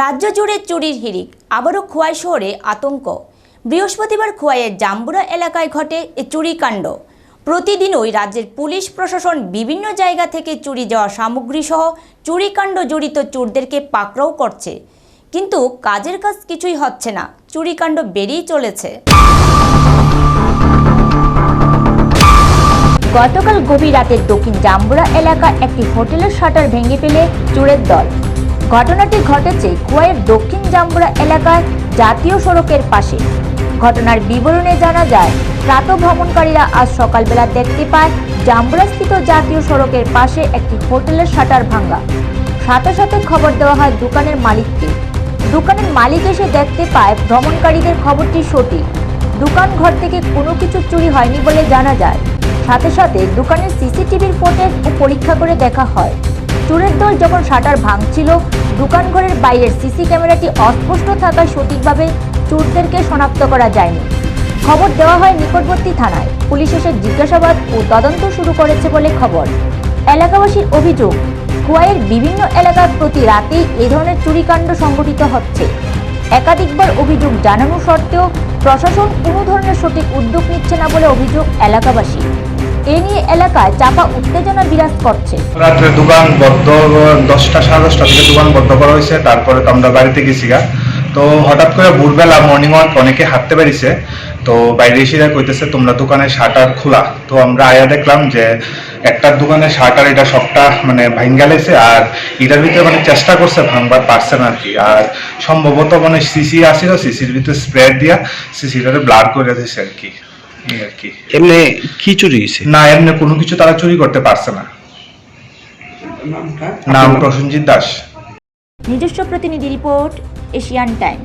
রাজ্য জুড়ে চুরির হিড়িক, আবারও খোয়াই শহরে আতঙ্ক। বৃহস্পতিবার খোয়াইয়ের জাম্বুরা এলাকায় ঘটে এ চুরিকাণ্ড প্রতিদিন ওই রাজ্যের পুলিশ, প্রশাসন বিভিন্ন জায়গা থেকে চুরি যাওয়া সামগ্রী সহ চুরিকাণ্ড জড়িত চোরদেরকে পাকড়াও করছে। কিন্তু কাজের কাজ কিছুই হচ্ছে না চুরিকাণ্ড বেড়েই চলেছে। গতকাল গভীর রাতে দক্ষিণ জাম্বুরা এলাকার একটি হোটেলের শাটার ভেঙে ফেলে চোরের দল। ঘটনাটি ঘটেছে কুয়াইয়ের দক্ষিণ জাম্বুরা এলাকার জাতীয় সড়কের পাশে। ঘটনার বিবরণে জানা যায়, প্রাত ভ্রমণকারীরা আজ সকালবেলা দেখতে পায় জাম্বুরাস্থিত জাতীয় সড়কের পাশে একটি হোটেলের শাটার ভাঙ্গা। সাথে সাথে খবর দেওয়া হয় দোকানের মালিককে। দোকানের মালিক এসে দেখতে পায় ভ্রমণকারীদের খবরটি সঠিক। দোকান ঘর থেকে কোনো কিছু চুরি হয়নি বলে জানা যায়। সাথে সাথে দোকানের সিসিটিভির ফুটেজ পরীক্ষা করে দেখা হয়। চোরের দল যখন শাটার ভাঙছিল দোকান ঘরের বাইরের সিসি ক্যামেরাটি অস্পষ্ট থাকায় সঠিকভাবে চোরদেরকে শনাক্ত করা যায়নি। খবর দেওয়া হয় নিকটবর্তী থানায়। পুলিশ এসে জিজ্ঞাসাবাদ ও তদন্ত শুরু করেছে বলে খবর। এলাকাবাসীর অভিযোগ, কুয়াইয়ের বিভিন্ন এলাকার প্রতি রাতেই এ ধরনের চুরিকাণ্ড সংঘটিত হচ্ছে। একাধিকবার অভিযোগ জানানো সত্ত্বেও প্রশাসন কোনো ধরনের সঠিক উদ্যোগ নিচ্ছে না বলে অভিযোগ এলাকাবাসী এ নিয়ে এলাকায় চাপা উত্তেজনা বিরাজ করছে। রাত্রে দোকান বদ্ধ, দশটা সাড়ে দশটা থেকে দোকান বদ্ধ করা হয়েছে, তারপরে তো আমরা বাড়িতে গেছি তো হঠাৎ করে ভোরবেলা মর্নিং ওয়াক অনেকে হাঁটতে তো বাইরে এসে কইতেছে, তোমরা দোকানের শাটার খোলা। তো আমরা আয়া দেখলাম যে একটা দোকানের শাটার এটা সবটা মানে ভাঙ্গা লেছে আর এটার ভিতরে মানে চেষ্টা করছে ভাঙবার পারছে না কি আর সম্ভবত মানে সিসি আসিল সিসির ভিতরে স্প্রেড দিয়া সিসিটারে ব্লার করে দিয়েছে আর কি এই আর কি। এমনি কি চুরি হয়েছে? না এমনি কোনো কিছু তারা চুরি করতে পারছে না। নাম প্রসেনজিৎ দাস। নিজস্ব প্রতিনিধি রিপোর্ট এশিয়ান টাইম